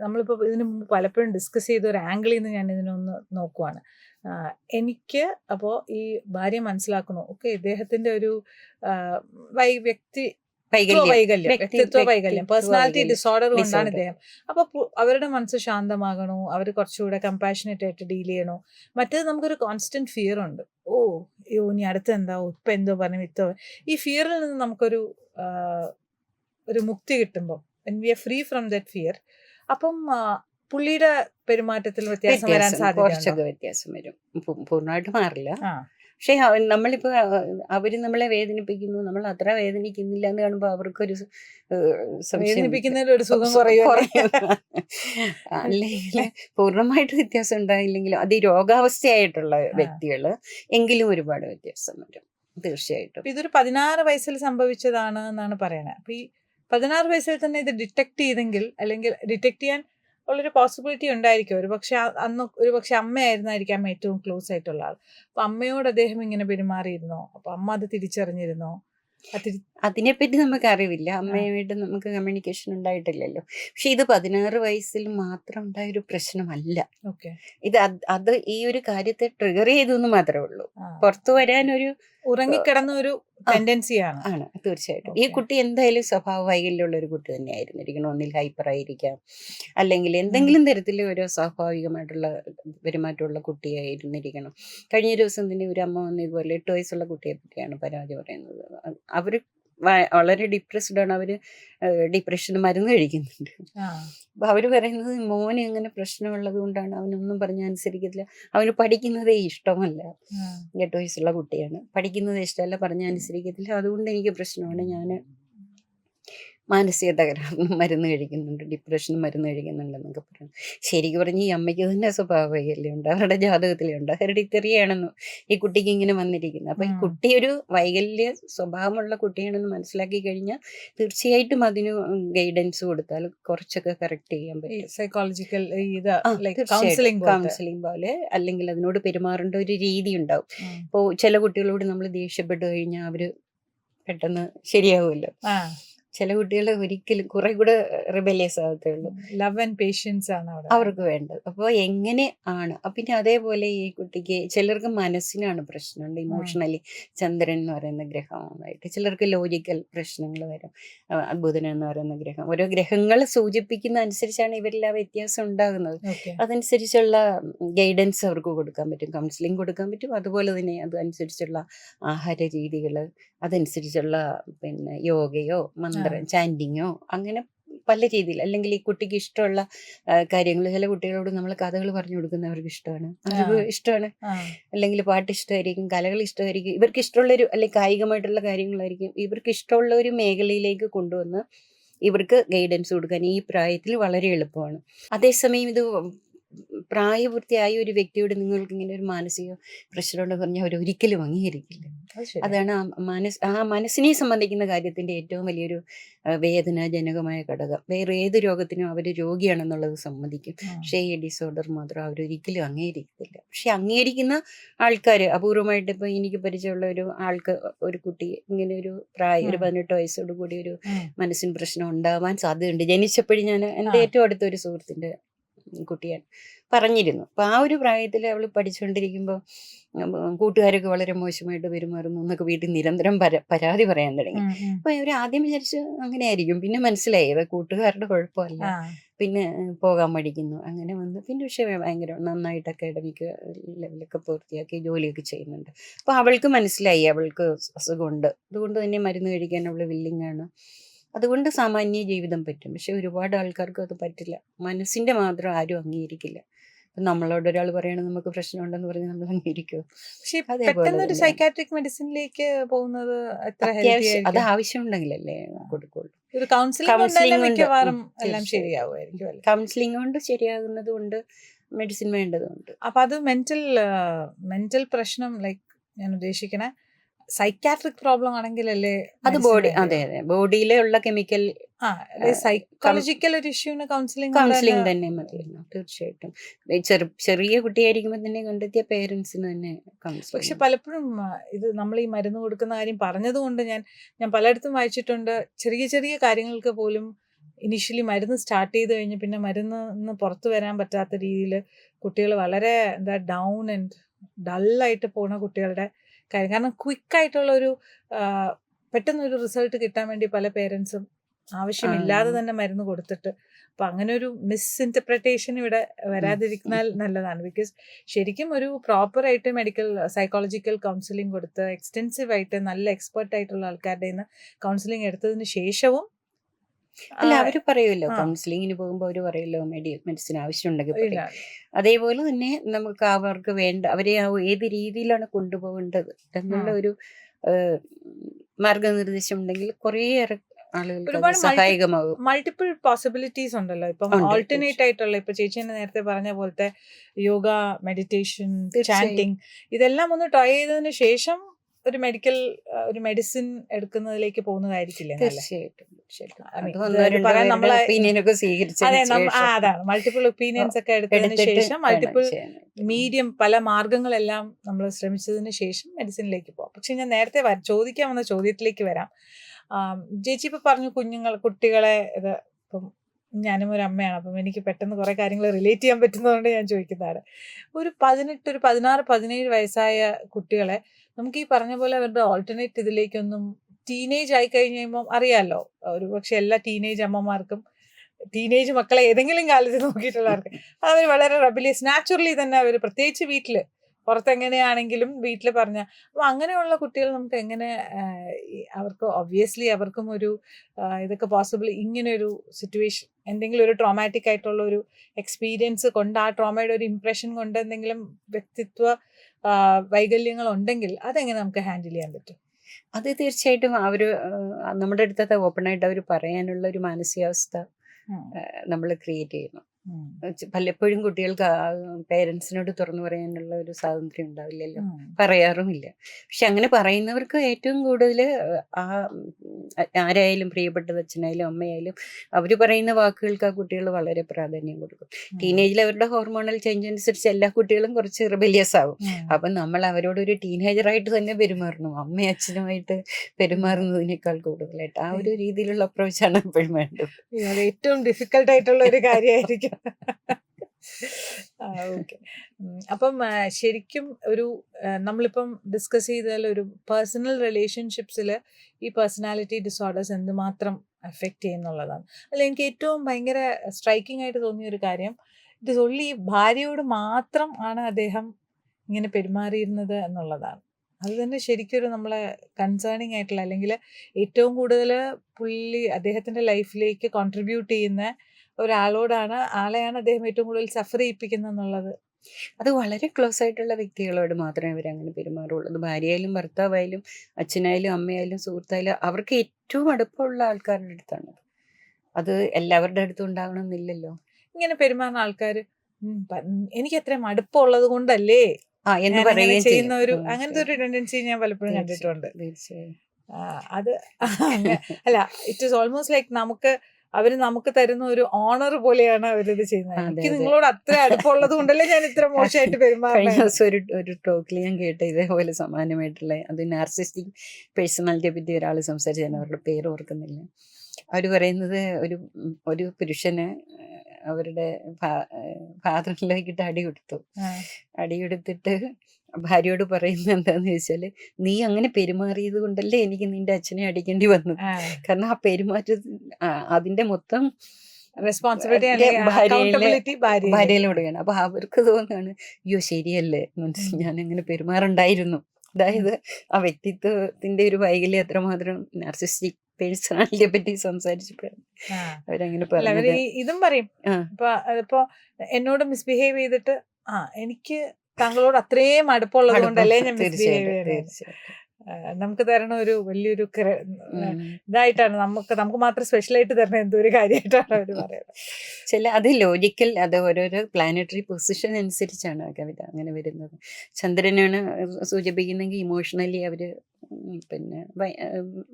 നമ്മളിപ്പോ ഇതിനു മുമ്പ് പലപ്പോഴും ഡിസ്കസ് ചെയ്ത ഒരു ആംഗിളിൽ നിന്ന് ഞാൻ ഇതിനൊന്ന് നോക്കുവാണ്. എനിക്ക് അപ്പോൾ ഈ ഭാര്യ മനസ്സിലാക്കണോ ഓക്കെ ഇദ്ദേഹത്തിന്റെ ഒരു വ്യക്തി വൈകല്യം വ്യക്തിത്വ വൈകല്യം പേഴ്സണാലിറ്റി. ഡിസോർഡർ കൊണ്ടാണ് ഇദ്ദേഹം. അപ്പൊ അവരുടെ മനസ്സ് ശാന്തമാകണോ അവർ കുറച്ചുകൂടെ കമ്പാഷനേറ്റ് ആയിട്ട് ഡീൽ ചെയ്യണോ. മറ്റേത് നമുക്കൊരു കോൺസ്റ്റന്റ് ഫിയർ ഉണ്ട്. ഓ യോ ഇനി അടുത്ത് എന്താ? ഇപ്പൊ എന്തോ പറഞ്ഞു ഇത്തോ ഈ ഫിയറിൽ നിന്ന് നമുക്കൊരു ഒരു മുക്തി കിട്ടുമ്പോൾ we are free from that fear അപ്പം പുള്ളിയുടെ പെരുമാറ്റത്തിൽ വ്യത്യാസം വരാൻ കുറച്ചൊക്കെ വ്യത്യാസം വരും. പൂർണമായിട്ട് മാറില്ല. പക്ഷെ നമ്മളിപ്പോ അവർ നമ്മളെ വേദനിപ്പിക്കുന്നു. നമ്മൾ അത്ര വേദനിക്കുന്നില്ല എന്ന് കാണുമ്പോ അവർക്കൊരു വേദനിപ്പിക്കുന്നതിലൊരു സംശയം വേദനിപ്പിക്കുന്നതിൽ ഒരു സുഖം. അല്ലെങ്കിൽ പൂർണമായിട്ട് വ്യത്യാസം ഉണ്ടായില്ലെങ്കിലും അത് ഈ രോഗാവസ്ഥയായിട്ടുള്ള വ്യക്തികൾ എങ്കിലും ഒരുപാട് വ്യത്യാസം വരും. തീർച്ചയായിട്ടും. ഇതൊരു പതിനാറ് വയസ്സിൽ സംഭവിച്ചതാണ് എന്നാണ് പറയണത് അപ്പൊ ഈ പതിനാറ് വയസ്സിൽ തന്നെ ഇത് ഡിറ്റക്ട് ചെയ്തെങ്കിൽ അല്ലെങ്കിൽ ഡിറ്റക്ട് ചെയ്യാൻ ഉള്ളൊരു പോസിബിലിറ്റി ഉണ്ടായിരിക്കും. ഒരു പക്ഷെ അന്ന് ഒരു പക്ഷെ അമ്മയായിരുന്നായിരിക്കാം ഏറ്റവും ക്ലോസ് ആയിട്ടുള്ള ആൾ. അപ്പൊ അമ്മയോട് അദ്ദേഹം ഇങ്ങനെ പെരുമാറിയിരുന്നോ? അപ്പൊ അമ്മ അത് തിരിച്ചറിഞ്ഞിരുന്നോ? അതിനെപ്പറ്റി നമുക്ക് അറിവില്ല അമ്മയുമായിട്ട് നമുക്ക് കമ്മ്യൂണിക്കേഷൻ ഉണ്ടായിട്ടില്ലല്ലോ. പക്ഷെ ഇത് പതിനാറ് വയസ്സിൽ മാത്രം ഉണ്ടായ ഒരു പ്രശ്നമല്ല. ഓക്കെ. ഇത് അത് ഈ ഒരു കാര്യത്തെ ട്രിഗർ ചെയ്തു എന്ന് മാത്രമേ ഉള്ളൂ പുറത്തു വരാനൊരു ഉറങ്ങിക്കിടന്ന ഒരു ടെൻഡൻസിയാണ് ആണ്. തീർച്ചയായിട്ടും. ഈ കുട്ടി എന്തായാലും സ്വഭാവ വൈകല്യമുള്ള ഒരു കുട്ടി തന്നെയായിരുന്നു. ഇരിക്കണം ഒന്നിൽ ഹൈപ്പർ ആയിരിക്കാം. അല്ലെങ്കിൽ എന്തെങ്കിലും തരത്തിൽ ഒരു സ്വാഭാവികമായിട്ടുള്ള പെരുമാറ്റമുള്ള കുട്ടിയായിരുന്നിരിക്കണം. കഴിഞ്ഞ ദിവസം തന്നെ ഒരു അമ്മ വന്ന് ഇതുപോലെ എട്ട് വയസ്സുള്ള കുട്ടിയെ പറ്റിയാണ് പരാതി പറയുന്നത്. അവർ വളരെ ഡിപ്രസ്ഡ് ആണ്. അവർ ഡിപ്രഷന് മരുന്ന് കഴിക്കുന്നുണ്ട്. അപ്പൊ അവർ പറയുന്നത് മോന് അങ്ങനെ പ്രശ്നമുള്ളത് കൊണ്ടാണ്. അവനൊന്നും പറഞ്ഞ അനുസരിക്കത്തില്ല. അവന് പഠിക്കുന്നതേ ഇഷ്ടമല്ല. എട്ട് വയസ്സുള്ള കുട്ടിയാണ്. പഠിക്കുന്നതേ ഇഷ്ടമല്ല പറഞ്ഞ അനുസരിക്കത്തില്ല. അതുകൊണ്ട് എനിക്ക് പ്രശ്നമാണ് ഞാൻ മാനസിക തകരാറിന് മരുന്ന് കഴിക്കുന്നുണ്ട് ഡിപ്രഷന് മരുന്ന് കഴിക്കുന്നുണ്ടെന്നൊക്കെ പറയുന്നു. ശരിക്കും പറഞ്ഞ് ഈ അമ്മയ്ക്ക് തന്നെ സ്വഭാവ ഉണ്ട് അവരുടെ ജാതകത്തിലേ ഉണ്ട്. ഹെറിഡിറ്ററി ആണെന്നു ഈ കുട്ടിക്ക് ഇങ്ങനെ വന്നിരിക്കുന്നത് അപ്പൊ ഈ കുട്ടി ഒരു വൈകല്യ സ്വഭാവമുള്ള കുട്ടിയാണെന്ന് മനസ്സിലാക്കി കഴിഞ്ഞാൽ തീർച്ചയായിട്ടും അതിന് ഗൈഡൻസ് കൊടുത്താൽ കുറച്ചൊക്കെ കറക്റ്റ് ചെയ്യാൻ പറ്റും. സൈക്കോളജിക്കൽ കൗൺസിലിംഗ് കൗൺസിലിംഗ് പോലെ അല്ലെങ്കിൽ അതിനോട് പെരുമാറേണ്ട ഒരു രീതി ഉണ്ടാവും. ഇപ്പോൾ ചില കുട്ടികളോട് നമ്മൾ ദേഷ്യപ്പെട്ടു കഴിഞ്ഞാൽ അവർ പെട്ടെന്ന് ശരിയാവുമല്ലോ. ചില കുട്ടികൾ ഒരിക്കലും കുറെ കൂടെ റിബലിയസ് ആകത്തേ ഉള്ളൂ. ലവ് ആൻഡ് പേഷ്യൻസ് ആണ് അവർക്ക് വേണ്ടത്. അപ്പോൾ എങ്ങനെ ആണ്? പിന്നെ അതേപോലെ ഈ കുട്ടിക്ക് ചിലർക്ക് മനസ്സിനാണ് പ്രശ്നമുണ്ട്. ഇമോഷണലി ചന്ദ്രൻ എന്ന് പറയുന്ന ഗ്രഹമായിട്ട് ചിലർക്ക് ലോജിക്കൽ പ്രശ്നങ്ങൾ വരും. ബുധൻ എന്ന് പറയുന്ന ഗ്രഹം. ഓരോ ഗ്രഹങ്ങൾ സൂചിപ്പിക്കുന്ന അനുസരിച്ചാണ് ഇവരെല്ലാം ആ വ്യത്യാസം ഉണ്ടാകുന്നത്. അതനുസരിച്ചുള്ള ഗൈഡൻസ് അവർക്ക് കൊടുക്കാൻ പറ്റും. കൗൺസിലിംഗ് കൊടുക്കാൻ പറ്റും. അതുപോലെ തന്നെ അതനുസരിച്ചുള്ള ആഹാര രീതികൾ അതനുസരിച്ചുള്ള പിന്നെ യോഗയോ മന്ത്രം ചാൻഡിങ്ങോ അങ്ങനെ പല രീതിയിൽ. അല്ലെങ്കിൽ ഈ കുട്ടിക്ക് ഇഷ്ടമുള്ള കാര്യങ്ങൾ ചില കുട്ടികളോട് നമ്മൾ കഥകൾ പറഞ്ഞു കൊടുക്കുന്നവർക്ക് ഇഷ്ടമാണ്. അറിവ് ഇഷ്ടമാണ്. അല്ലെങ്കിൽ പാട്ട് ഇഷ്ടമായിരിക്കും കലകൾ ഇഷ്ടമായിരിക്കും. ഇവർക്ക് ഇഷ്ടമുള്ളൊരു അല്ലെങ്കിൽ കായികമായിട്ടുള്ള കാര്യങ്ങളായിരിക്കും ഇവർക്ക് ഇഷ്ടമുള്ള ഒരു മേഖലയിലേക്ക് കൊണ്ടുവന്ന് ഇവർക്ക് ഗൈഡൻസ് കൊടുക്കാൻ ഈ പ്രായത്തിൽ വളരെ എളുപ്പമാണ്. അതേസമയം ഇത് പ്രായപൂർത്തിയായ ഒരു വ്യക്തിയോട് നിങ്ങൾക്ക് ഇങ്ങനെ ഒരു മാനസിക പ്രശ്നമുണ്ടെന്ന് പറഞ്ഞാൽ അവർ ഒരിക്കലും അംഗീകരിക്കില്ല. അതാണ് ആ മനസ് ആ മനസ്സിനെ സംബന്ധിക്കുന്ന കാര്യത്തിന്റെ ഏറ്റവും വലിയൊരു വേദനാജനകമായ ഘടകം. വേറെ ഏത് രോഗത്തിനും അവർ രോഗിയാണെന്നുള്ളത് സമ്മതിക്കും. പക്ഷേ ഈ ഡിസോർഡർ മാത്രം അവരൊരിക്കലും അംഗീകരിക്കത്തില്ല. പക്ഷെ അംഗീകരിക്കുന്ന ആൾക്കാർ അപൂർവമായിട്ട് ഇപ്പൊ എനിക്ക് പരിചയമുള്ള ഒരു ആൾക്ക് ഒരു കുട്ടി ഇങ്ങനെ ഒരു പ്രായം ഒരു. പതിനെട്ട് വയസ്സോട് കൂടി ഒരു മനസ്സിന് പ്രശ്നം ഉണ്ടാവാൻ സാധ്യതയുണ്ട്. ജനിച്ചപ്പോഴും ഞാൻ എന്റെ ഏറ്റവും അടുത്ത ഒരു സുഹൃത്തിന്റെ കുട്ടിയാണ് പറഞ്ഞിരുന്നു. അപ്പം ആ ഒരു പ്രായത്തിൽ അവൾ പഠിച്ചുകൊണ്ടിരിക്കുമ്പോൾ കൂട്ടുകാരൊക്കെ വളരെ മോശമായിട്ട് പെരുമാറുന്നു എന്നൊക്കെ വീട്ടിൽ നിരന്തരം പര പരാതി പറയാൻ തുടങ്ങി. അപ്പം അവർ ആദ്യം വിചാരിച്ച് അങ്ങനെ ആയിരിക്കും പിന്നെ മനസ്സിലായി അത് കൂട്ടുകാരുടെ കുഴപ്പമല്ല. പിന്നെ പോകാൻ പഠിക്കുന്നു അങ്ങനെ വന്ന്. പിന്നെ പക്ഷേ ഭയങ്കര നന്നായിട്ട് അക്കാഡമിക് ലെവലൊക്കെ പൂർത്തിയാക്കി ജോലിയൊക്കെ ചെയ്യുന്നുണ്ട്. അപ്പോൾ അവൾക്ക് മനസ്സിലായി അവൾക്ക് അസുഖമുണ്ട്. അതുകൊണ്ട് തന്നെ മരുന്ന് കഴിക്കാൻ അവൾ വില്ലിങ് ആണ്. അതുകൊണ്ട് സാമാന്യ ജീവിതം പറ്റും. പക്ഷെ ഒരുപാട് ആൾക്കാർക്ക് അത് പറ്റില്ല. മനസ്സിന്റെ മാത്രം ആരും അംഗീകരിക്കില്ല. നമ്മളോട് ഒരാൾ പറയണത് നമുക്ക് പ്രശ്നമുണ്ടെന്ന് പറഞ്ഞ് നമ്മൾ അംഗീകരിക്കും പക്ഷേ. സൈക്കാട്രിക് മെഡിസിനിലേക്ക് പോകുന്നത് അത്? ആവശ്യമുണ്ടെങ്കിലല്ലേ കൊടുക്കുള്ളൂ. ഒരു കൗൺസിലിംഗ് മിക്കവാറും എല്ലാം. ശരിയാവുമായിരിക്കും കൗൺസിലിംഗ് കൊണ്ട് ശരിയാകുന്നത് കൊണ്ട് മെഡിസിൻ വേണ്ടതുണ്ട്. അപ്പൊ അത് മെന്റൽ മെന്റൽ പ്രശ്നം ലൈക്ക് ഞാൻ ഉദ്ദേശിക്കണ സൈക്കാട്രിക് പ്രോബ്ലം ആണെങ്കിലല്ലേ അത് ബോഡി അതെ അതെ. ബോഡിയിലെ ഉള്ള കെമിക്കൽ ആ സൈക്കോളജിക്കൽ ഒരു ഇഷ്യൂന് കൗൺസിലിംഗ് കൗൺസിലിംഗ് തന്നെ മതിയല്ലോ തീർച്ചയായിട്ടും. ചെറു ചെറിയ കുട്ടിയായിരിക്കുമ്പോൾ തന്നെ കണ്ടെത്തിയ പേരൻസിന് തന്നെ പക്ഷെ പലപ്പോഴും ഇത് നമ്മൾ ഈ മരുന്ന് കൊടുക്കുന്ന കാര്യം പറഞ്ഞതുകൊണ്ട് ഞാൻ ഞാൻ പലയിടത്തും വായിച്ചിട്ടുണ്ട്. ചെറിയ ചെറിയ കാര്യങ്ങൾക്ക് പോലും ഇനിഷ്യലി മരുന്ന് സ്റ്റാർട്ട് ചെയ്ത് കഴിഞ്ഞ് പിന്നെ മരുന്ന് നിന്ന് പുറത്തു വരാൻ പറ്റാത്ത രീതിയിൽ കുട്ടികൾ വളരെ എന്താ ഡൗൺ ആൻഡ് ഡള്ളായിട്ട് പോണ കുട്ടികളുടെ കാര്യം. കാരണം ക്വിക്കായിട്ടുള്ള ഒരു ആ, പെട്ടെന്ന് ഒരു റിസൾട്ട് കിട്ടാൻ വേണ്ടി പല പേരൻസും ആവശ്യമില്ലാതെ. തന്നെ മരുന്ന് കൊടുത്തിട്ട്. അപ്പൊ അങ്ങനെ ഒരു മിസ്ഇന്റർപ്രിട്ടേഷൻ ഇവിടെ വരാതിരിക്കുന്നാൽ നല്ലതാണ്. ബിക്കോസ് ശരിക്കും ഒരു പ്രോപ്പർ ആയിട്ട് മെഡിക്കൽ സൈക്കോളജിക്കൽ കൗൺസിലിംഗ് കൊടുത്ത് എക്സ്റ്റെൻസീവ് ആയിട്ട് നല്ല എക്സ്പെർട്ട് ആയിട്ടുള്ള ആൾക്കാരുടെ നിന്ന് കൗൺസിലിംഗ് എടുത്തതിന് ശേഷവും അല്ല അവർ പറയുമല്ലോ കൗൺസിലിങ്ങിന് പോകുമ്പോൾ അവർ പറയുമല്ലോ മെഡി മെഡിസിൻ ആവശ്യമുണ്ടെങ്കിൽ പറയും. അതേപോലെ തന്നെ നമുക്ക് അവർക്ക് വേണ്ട അവരെ ആ ഏത് രീതിയിലാണ് കൊണ്ടുപോകേണ്ടത് എന്നുള്ള ഒരു ഏഹ്, മാർഗനിർദ്ദേശം ഉണ്ടെങ്കിൽ കുറേയേറെ ആളുകൾക്ക് ഒരുപാട് അത് multi- സഹായകമാകും മൾട്ടിപ്പിൾ പോസിബിലിറ്റീസ് ഉണ്ടല്ലോ. ഇപ്പം ഉണ്ട്, ഓൾട്ടർനേറ്റ് ആയിട്ടുള്ള ഇപ്പൊ ചേച്ചി തന്നെ നേരത്തെ പറഞ്ഞ പോലത്തെ യോഗ മെഡിറ്റേഷൻ തീർച്ചയായും. ചാന്റിങ് ഇതെല്ലാം ഒന്ന് ട്രൈ ചെയ്തതിന് ശേഷം ഒരു മെഡിക്കൽ ഒരു മെഡിസിൻ എടുക്കുന്നതിലേക്ക് പോകുന്നതായിരിക്കില്ല? തീർച്ചയായിട്ടും അതാണ് മൾട്ടിപ്പിൾ ഒപ്പീനിയൻസ് ഒക്കെ എടുത്തതിന് ശേഷം മൾട്ടിപ്പിൾ മീഡിയം പല മാർഗങ്ങളെല്ലാം നമ്മൾ ശ്രമിച്ചതിന് ശേഷം മെഡിസിനിലേക്ക് പോകാം പക്ഷെ ഞാൻ നേരത്തെ ചോദിക്കാൻ വന്ന ചോദ്യത്തിലേക്ക് വരാം. ചേച്ചി ഇപ്പൊ പറഞ്ഞു കുഞ്ഞുങ്ങൾ കുട്ടികളെ ഇത് ഇപ്പം ഞാനും ഒരു അമ്മയാണ് അപ്പം എനിക്ക് പെട്ടെന്ന് കുറെ കാര്യങ്ങൾ റിലേറ്റ് ചെയ്യാൻ പറ്റുന്നതുകൊണ്ട് ഞാൻ ചോദിക്കുന്നതാണ്. ഒരു പതിനെട്ട് ഒരു പതിനാറ് പതിനേഴ് വയസ്സായ കുട്ടികളെ നമുക്ക് ഈ പറഞ്ഞ പോലെ അവരുടെ ഓൾട്ടർനേറ്റ് ഇതിലേക്കൊന്നും ടീനേജ് ആയി കഴിഞ്ഞ് കഴിയുമ്പോൾ അറിയാലോ. ഒരു പക്ഷെ എല്ലാ ടീനേജ് അമ്മമാർക്കും ടീനേജ് മക്കളെ ഏതെങ്കിലും കാലത്ത് നോക്കിയിട്ടുള്ളവർക്ക് അവർ വളരെ റബിലിയസ് നാച്ചുറലി തന്നെ അവർ പ്രത്യേകിച്ച് വീട്ടിൽ പുറത്തെങ്ങനെയാണെങ്കിലും വീട്ടിൽ പറഞ്ഞ അപ്പൊ അങ്ങനെയുള്ള കുട്ടികൾ നമുക്ക് എങ്ങനെ അവർക്ക് ഒബ്വിയസ്ലി അവർക്കും ഒരു ഇതൊക്കെ പോസിബിൾ ഇങ്ങനെ ഒരു സിറ്റുവേഷൻ എന്തെങ്കിലും ഒരു ട്രോമാറ്റിക് ആയിട്ടുള്ള ഒരു എക്സ്പീരിയൻസ് കൊണ്ട് ആ ട്രോമയുടെ ഒരു ഇംപ്രഷൻ കൊണ്ട് എന്തെങ്കിലും വ്യക്തിത്വ വൈകല്യങ്ങൾ ഉണ്ടെങ്കിൽ അതെങ്ങനെ നമുക്ക് ഹാൻഡിൽ ചെയ്യാൻ പറ്റും അത് തീർച്ചയായിട്ടും അവർ നമ്മുടെ അടുത്തത് ഓപ്പൺ ആയിട്ട് അവർ പറയാനുള്ള ഒരു മാനസികാവസ്ഥ നമ്മൾ ക്രിയേറ്റ് ചെയ്യണം ഉം. ച- പലപ്പോഴും കുട്ടികൾക്ക് പേരൻസിനോട് തുറന്നു പറയാനുള്ള ഒരു സ്വാതന്ത്ര്യം ഉണ്ടാവില്ലല്ലോ. പറയാറുമില്ല. പക്ഷെ അങ്ങനെ പറയുന്നവർക്ക് ഏറ്റവും കൂടുതൽ ആ ആരായാലും പ്രിയപ്പെട്ട അച്ഛനായാലും അമ്മയായാലും അവർ പറയുന്ന വാക്കുകൾക്ക് ആ കുട്ടികൾ വളരെ പ്രാധാന്യം കൊടുക്കും. ടീനേജിൽ അവരുടെ ഹോർമോണൽ ചേഞ്ച് അനുസരിച്ച് എല്ലാ കുട്ടികളും കുറച്ച് റിബലിയസ് ആവും. അപ്പം നമ്മൾ അവരോട് ഒരു ടീനേജറായിട്ട് തന്നെ പെരുമാറണം. അമ്മയും അച്ഛനുമായിട്ട് പെരുമാറുന്നതിനേക്കാൾ കൂടുതലായിട്ട്. ആ ഒരു രീതിയിലുള്ള അപ്രോച്ചാണ് എപ്പോഴും വേണ്ടത്. ഏറ്റവും ഡിഫിക്കൽട്ട് ആയിട്ടുള്ള ഒരു കാര്യമായിരിക്കും. അപ്പം ശരിക്കും ഒരു നമ്മളിപ്പം ഡിസ്കസ് ചെയ്താൽ ഒരു പേഴ്സണൽ റിലേഷൻഷിപ്സിൽ ഈ പേഴ്സണാലിറ്റി ഡിസോർഡേഴ്സ് എന്തുമാത്രം എഫക്റ്റ് ചെയ്യുന്നുള്ളതാണ്. അല്ല എനിക്ക് ഏറ്റവും ഭയങ്കര സ്ട്രൈക്കിംഗ് ആയിട്ട് തോന്നിയ ഒരു കാര്യം ഇറ്റ് ഇസ് ഒള്ളി ഭാര്യയോട് മാത്രം ആണ് അദ്ദേഹം ഇങ്ങനെ പെരുമാറിയിരുന്നത് എന്നുള്ളതാണ്. അത് തന്നെ ശരിക്കൊരു നമ്മളെ കൺസേണിങ് ആയിട്ടുള്ള അല്ലെങ്കിൽ ഏറ്റവും കൂടുതൽ പുള്ളി അദ്ദേഹത്തിന്റെ ലൈഫിലേക്ക് കോൺട്രിബ്യൂട്ട് ചെയ്യുന്ന ഒരാളോടാണ് ആളെയാണ് അദ്ദേഹം ഏറ്റവും കൂടുതൽ സഫർ ചെയ്യിപ്പിക്കുന്നത് എന്നുള്ളത് അത് വളരെ ക്ലോസ് ആയിട്ടുള്ള വ്യക്തികളോട് മാത്രമേ അവർ അങ്ങനെ പെരുമാറുള്ളൂ. അത് ഭാര്യയായാലും ഭർത്താവായാലും അച്ഛനായാലും അമ്മയായാലും സുഹൃത്തായാലും അവർക്ക് ഏറ്റവും അടുപ്പമുള്ള ആൾക്കാരുടെ അടുത്താണ്. അത് എല്ലാവരുടെ അടുത്തും ഉണ്ടാകണമെന്നില്ലല്ലോ ഇങ്ങനെ പെരുമാറുന്ന ആൾക്കാർ എനിക്ക് അത്രയും അടുപ്പമുള്ളത് കൊണ്ടല്ലേ ആ എന്ന് പറയുകയും ചെയ്യുന്ന ഒരു. അങ്ങനത്തെ ഒരു ടെൻഡൻസി ഞാൻ പലപ്പോഴും കണ്ടിട്ടുണ്ട്. തീർച്ചയായും. അത് അല്ല ഇറ്റ് ഈസ് ഓൾമോസ്റ്റ് ലൈക്ക് നമുക്ക് അവർ നമുക്ക് തരുന്ന ഒരു ഓണർ പോലെയാണ് അവരിത് ചെയ്യുന്നത്. എനിക്ക് നിങ്ങളോട് അത്ര അടുപ്പമുള്ളത് കൊണ്ടല്ലേ ഞാൻ ഇത്ര മോശമായിട്ട് പെരുമാറുന്നത്? ഒരു ഒരു ടോക്കിൽ ഞാൻ കേട്ട ഇതേപോലെ സമാനമായിട്ടുള്ള അത് നാർസിസ്റ്റിക് പേഴ്സണാലിറ്റിയെ പറ്റി ഒരാൾ സംസാരിച്ച ഞാൻ അവരുടെ പേര് ഓർക്കുന്നില്ല. അവർ പറയുന്നത് ഒരു ഒരു പുരുഷന് അവരുടെ ഫാദറിലേക്കിട്ട് അടി കൊടുത്തു. അടി കൊടുത്തിട്ട് ഭാര്യയോട് പറയുന്നത് എന്താന്ന് ചോദിച്ചാൽ നീ അങ്ങനെ പെരുമാറിയത് കൊണ്ടല്ലേ എനിക്ക് നിന്റെ അച്ഛനെ അടിക്കേണ്ടി വന്നത്? കാരണം ആ പെരുമാറ്റ അതിന്റെ മൊത്തം റെസ്പോൺസിബിലിറ്റി ഭാര്യയിലൂടെയാണ്. അപ്പൊ അവർക്ക് തോന്നുകയാണ് അയ്യോ ശരിയല്ലേ. ഞാൻ അങ്ങനെ പെരുമാറുണ്ടായിരുന്നു. അതായത് ആ വ്യക്തിത്വത്തിന്റെ ഒരു വൈകല്യം എത്രമാത്രം നാർസിസ്റ്റിക് പേഴ്സണാലിറ്റിയെ പറ്റി സംസാരിച്ചപ്പോഴാണ് അവരങ്ങനെ ഇതും പറയും. ഇപ്പൊ എന്നോട് മിസ്ബിഹേവ് ചെയ്തിട്ട് ആ എനിക്ക് താങ്കളോട് അത്രയും അടുപ്പമുള്ളത് കൊണ്ടല്ലേ ഞാൻ നമുക്ക് തരണ ഒരു വലിയൊരു ഇതായിട്ടാണ് നമുക്ക് നമുക്ക് മാത്രം സ്പെഷ്യൽ ആയിട്ട് തരണ എന്തോ ഒരു കാര്യമായിട്ടാണ് അവർ പറയുന്നത്. ചില അത് ലോജിക്കൽ അത് ഓരോരോ പ്ലാനറ്ററി പൊസിഷൻ അനുസരിച്ചാണ് ആ കവിത അങ്ങനെ വരുന്നത്. ചന്ദ്രനാണ് സൂചിപ്പിക്കുന്നെങ്കിൽ ഇമോഷണലി അവർ ഉം പിന്നെ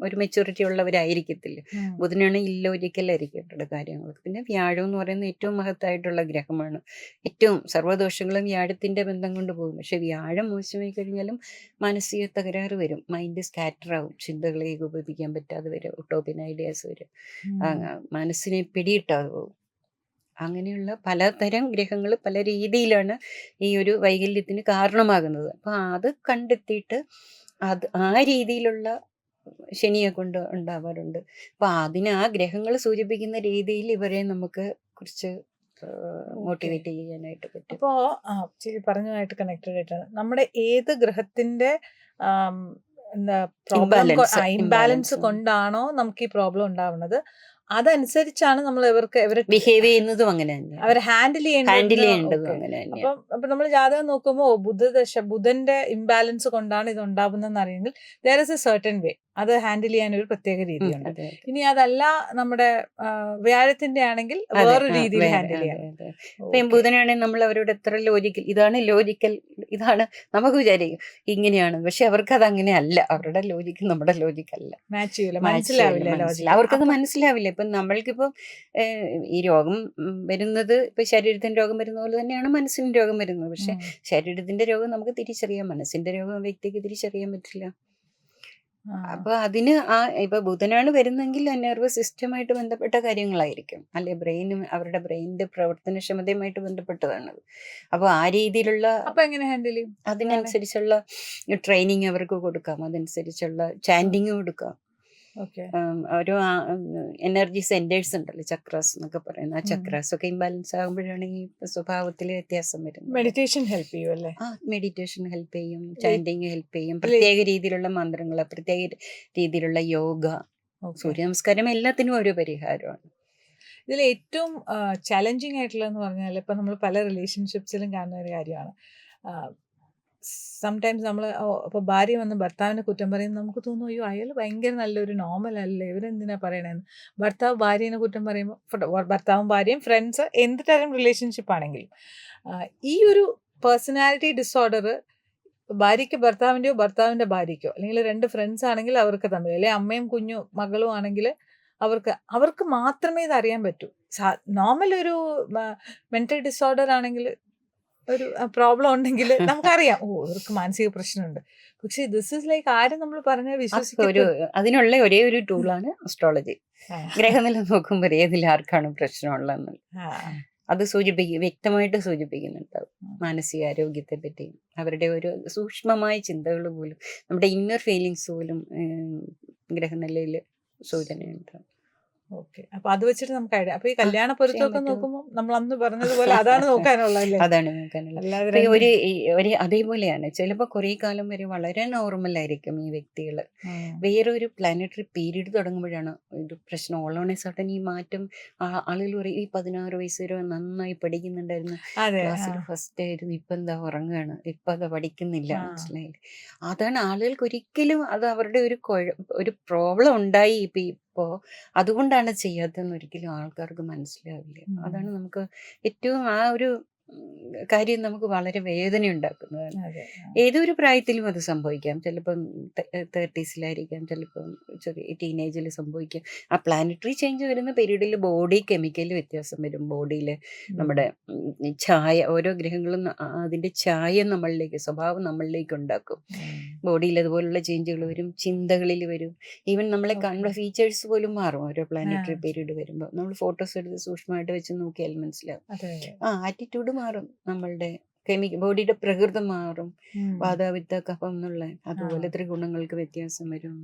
ഒരു മെച്ചൂരിറ്റി ഉള്ളവരായിരിക്കത്തില്ല? ബുധനാണ് ഇല്ലോരിക്കലായിരിക്കട്ടെ കാര്യങ്ങൾ പിന്നെ വ്യാഴം എന്ന് പറയുന്ന ഏറ്റവും മഹത്തായിട്ടുള്ള ഗ്രഹമാണ്. ഏറ്റവും സർവദോഷങ്ങളും വ്യാഴത്തിന്റെ ബന്ധം കൊണ്ട് പോകും. പക്ഷെ വ്യാഴം മോശമായി കഴിഞ്ഞാലും മാനസിക തകരാറ് വരും. മൈൻഡ് സ്കാറ്റർ ആവും. ചിന്തകളെ ഏകോപിപ്പിക്കാൻ പറ്റാതെ വരും. ഒട്ടോപ്പിൻ ഐഡിയാസ് വരും. മനസ്സിനെ പിടിയിട്ടാതെ പോകും അങ്ങനെയുള്ള പലതരം ഗ്രഹങ്ങൾ പല രീതിയിലാണ് ഈ ഒരു വൈകല്യത്തിന് കാരണമാകുന്നത്. അപ്പൊ അത് കണ്ടെത്തിയിട്ട് അത് ആ രീതിയിലുള്ള ശനിയെ കൊണ്ട് ഉണ്ടാവാറുണ്ട്. അപ്പൊ അതിന് ആ ഗ്രഹങ്ങൾ സൂചിപ്പിക്കുന്ന രീതിയിൽ ഇവരെ നമുക്ക് കുറച്ച് മോട്ടിവേറ്റ് ചെയ്യാനായിട്ട് പറ്റും. അപ്പോ ചേച്ചി പറഞ്ഞതുമായിട്ട് കണക്റ്റഡ് ആയിട്ടാണ്. നമ്മുടെ ഏത് ഗ്രഹത്തിന്റെ എന്താ ഇംബാലൻസ് കൊണ്ടാണോ നമുക്ക് ഈ പ്രോബ്ലം ഉണ്ടാവുന്നത്? അതനുസരിച്ചാണ് നമ്മൾ ഇവർക്ക് ഇവർ ബിഹേവ് ചെയ്യുന്നതും അങ്ങനെ തന്നെ. അവരെ ഹാൻഡിൽ ഹാൻഡിൽ ചെയ്യേണ്ടത് അങ്ങനെ തന്നെ. അപ്പം അപ്പൊ നമ്മൾ ജാതകം നോക്കുമ്പോൾ ബുധദശ ബുധന്റെ ഇംബാലൻസ് കൊണ്ടാണ് ഇത് ഉണ്ടാവുന്നതെന്ന് അറിയെങ്കിൽ there is a certain way അത് ഹാൻഡിൽ ചെയ്യാൻ ഒരു പ്രത്യേക രീതിയുണ്ട്. ഇനി അതല്ല നമ്മുടെ വ്യാഴത്തിന്റെ ആണെങ്കിൽ വേറൊരു രീതിയിൽ ഹാൻഡിൽ ചെയ്യാം. ഇപ്പം ബുധനാണെങ്കിൽ നമ്മൾ അവരോട് എത്ര ലോജിക്കൽ ഇതാണ് ലോജിക്കൽ ഇതാണ് നമുക്ക് വിചാരിക്കും. ഇങ്ങനെയാണ് പക്ഷെ അവർക്ക് അത് അങ്ങനെ അല്ല. അവരുടെ ലോജിക്ക് നമ്മുടെ ലോജിക്ക് അല്ല. മാച്ച് ചെയ്യില്ല മനസ്സിലാവില്ല അവർക്കത് മനസ്സിലാവില്ല. ഇപ്പം നമ്മൾക്കിപ്പം ഈ രോഗം വരുന്നത് ഇപ്പൊ ശരീരത്തിന്റെ രോഗം വരുന്ന പോലെ തന്നെയാണ് മനസ്സിന്റെ രോഗം വരുന്നത്. പക്ഷെ ശരീരത്തിന്റെ രോഗം നമുക്ക് തിരിച്ചറിയാം. മനസ്സിന്റെ രോഗം വ്യക്തിക്ക് തിരിച്ചറിയാൻ പറ്റില്ല. അപ്പൊ അതിന് ആ ഇപ്പൊ ബുധനാണ് വരുന്നെങ്കിൽ നെർവസ് സിസ്റ്റമായിട്ട് ബന്ധപ്പെട്ട കാര്യങ്ങളായിരിക്കും. അല്ലെ ബ്രെയിനും അവരുടെ ബ്രെയിനിന്റെ പ്രവർത്തനക്ഷമതയുമായിട്ട് ബന്ധപ്പെട്ടതാണ് അപ്പൊ ആ രീതിയിലുള്ള അപ്പൊ എങ്ങനെ ഹാൻഡിൽ ചെയ്യും? അതിനനുസരിച്ചുള്ള ട്രെയിനിങ് അവർക്ക് കൊടുക്കാം. അതനുസരിച്ചുള്ള ചാൻഡിങ് കൊടുക്കാം ഓക്കെ. ഉം, എനർജി സെന്റേഴ്സ് ഉണ്ടല്ലോ ചക്രാസ് എന്നൊക്കെ പറയുന്നത് ആ. ചക്രാസ് ഒക്കെ ഇംബാലൻസ് ആകുമ്പോഴാണ് ഈ സ്വഭാവത്തിൽ വ്യത്യാസം വരുന്നത്. മെഡിറ്റേഷൻ ഹെൽപ്പ് ചെയ്യും അല്ലേ? ആ മെഡിറ്റേഷൻ ഹെൽപ്പ് ചെയ്യും ചാൻഡിങ് ഹെൽപ്പ് ചെയ്യും പ്രത്യേക രീതിയിലുള്ള മന്ത്രങ്ങൾ പ്രത്യേക രീതിയിലുള്ള യോഗ. സൂര്യ നമസ്കാരം എല്ലാത്തിനും ഒരു പരിഹാരമാണ്. ഇതിൽ ഏറ്റവും ചലഞ്ചിങ് ആയിട്ടുള്ളതെന്ന് പറഞ്ഞാൽ ഇപ്പം നമ്മൾ പല റിലേഷൻഷിപ്സിലും കാണുന്ന ഒരു കാര്യമാണ്. സംടൈംസ് നമ്മൾ ഇപ്പോൾ ഭാര്യ വന്ന് ഭർത്താവിനെ കുറ്റം പറയുന്നത് നമുക്ക് തോന്നും അയ്യോ അയാൾ ഭയങ്കര നല്ലൊരു നോർമൽ അല്ലേ? ഇവരെന്തിനാ പറയണതെന്ന് ഭർത്താവ് ഭാര്യനെ കുറ്റം പറയുമ്പോൾ ഭർത്താവും ഭാര്യയും ഫ്രണ്ട്സ് എന്ത് തരം റിലേഷൻഷിപ്പ് ആണെങ്കിലും ഈ ഒരു പേഴ്സണാലിറ്റി ഡിസോർഡർ ഭാര്യയ്ക്ക് ഭർത്താവിന്റെയോ ഭർത്താവിന്റെ ഭാര്യയ്ക്കോ അല്ലെങ്കിൽ രണ്ട് ഫ്രണ്ട്സ് ആണെങ്കിൽ അവർക്ക് തമ്മിൽ അല്ലെങ്കിൽ അമ്മയും കുഞ്ഞു മകളും ആണെങ്കിൽ അവർക്ക് അവർക്ക് മാത്രമേ ഇത് അറിയാൻ പറ്റൂ. നോർമൽ ഒരു മെന്റൽ ഡിസോർഡർ ആണെങ്കിൽ ഒരു പ്രോബ്ലം ഉണ്ടെങ്കിൽ നമുക്കറിയാം. ഓ ഇവർക്ക് മാനസിക പ്രശ്നമുണ്ട്. പക്ഷേ ദിസ് ഇസ് ലൈക്ക് ആരും നമ്മൾ പറഞ്ഞാൽ ഒരു വിശ്വസിക്കും അതിനുള്ള ഒരേ ഒരു ടൂളാണ് അസ്ട്രോളജി ഗ്രഹനില നോക്കുമ്പോൾ ഏതിൽ ആർക്കാണ് പ്രശ്നമുള്ളതെന്ന്. അത് സൂചിപ്പിക്കും വ്യക്തമായിട്ട് സൂചിപ്പിക്കുന്നുണ്ട്. മാനസികാരോഗ്യത്തെ പറ്റി. അവരുടെ ഒരു സൂക്ഷ്മമായ ചിന്തകൾ പോലും നമ്മുടെ ഇന്നർ ഫീലിങ്സ് പോലും ഗ്രഹനിലയിൽ സൂചനയുണ്ട്. ഓക്കെ. അപ്പൊ അത് വെച്ചിട്ട് നമുക്ക് ഐഡിയ അപ്പൊ ഈ കല്യാണ പൊരുത്തമൊക്കെ നോക്കുമ്പോൾ നമ്മൾ അന്ന് പറഞ്ഞതുപോലെ അതാണ് നോക്കാനുള്ളത് അതാണ് നോക്കാനുള്ളത്. ഒരു ഒരു അതേപോലെയാണ്. ചിലപ്പോൾ കുറെ കാലം വരെ വളരെ നോർമൽ ആയിരിക്കും ഈ വ്യക്തികൾ. വേറൊരു പ്ലാനറ്ററി പീരീഡ് തുടങ്ങുമ്പോഴാണ് ഇത് പ്രശ്നം. ഓളോണെ സഡൻ ഈ മാറ്റം ആളുകൾ പറയും ഈ പതിനാറ് വയസ്സ് വരെ നന്നായി പഠിക്കുന്നുണ്ടായിരുന്നു. ക്ലാസ്സിൽ ഫസ്റ്റ് ആയിരുന്നു ഇപ്പൊ എന്താ ഉറങ്ങുകയാണ് ഇപ്പൊ അത് പഠിക്കുന്നില്ല. മനസ്സിലായി മനസ്സിലായില്ലേ? അതാണ് ആളുകൾക്ക് ഒരിക്കലും അത് അവരുടെ ഒരു ഒരു പ്രോബ്ലം ഉണ്ടായി. ഇപ്പൊ ഇപ്പോ അതുകൊണ്ടാണ് ചെയ്യാത്തതെന്ന് ഒരിക്കലും ആൾക്കാർക്ക് മനസ്സിലാവില്ല. അതാണ് നമുക്ക് ഏറ്റവും ആ ഒരു കാര്യം നമുക്ക് വളരെ വേദന ഉണ്ടാക്കുന്നതാണ്. ഏതൊരു പ്രായത്തിലും അത് സംഭവിക്കാം. ചിലപ്പം തേർട്ടീസിലായിരിക്കാം ചിലപ്പം ചെറിയ ടീനേജിൽ സംഭവിക്കാം. ആ പ്ലാനറ്ററി ചേഞ്ച് വരുന്ന പീരീഡിൽ ബോഡി കെമിക്കൽ വ്യത്യാസം വരും. ബോഡിയിൽ നമ്മുടെ ഛായ ഓരോ ഗ്രഹങ്ങളും അതിന്റെ ഛായ നമ്മളിലേക്ക് സ്വഭാവം നമ്മളിലേക്ക് ഉണ്ടാക്കും. ബോഡിയിൽ അതുപോലുള്ള ചേഞ്ചുകൾ വരും ചിന്തകളിൽ വരും. ഈവൻ നമ്മളെ. കാണുന്ന ഫീച്ചേഴ്സ് പോലും മാറും. ഓരോ പ്ലാനറ്ററി. പീരീഡ് വരുമ്പോൾ നമ്മൾ ഫോട്ടോസ് എടുത്ത് സൂക്ഷ്മമായിട്ട് വെച്ച് നോക്കിയാൽ മനസ്സിലാവും. ആ ആറ്റിറ്റ്യൂഡ് മാറും നമ്മളുടെ കെമിക്കൽ ബോഡിയുടെ പ്രകൃതം മാറും. വാതാവിത്ത കഫം എന്നുള്ള അതുപോലെ ഇത്ര ത്രിഗുണങ്ങൾക്ക് വ്യത്യാസം വരും.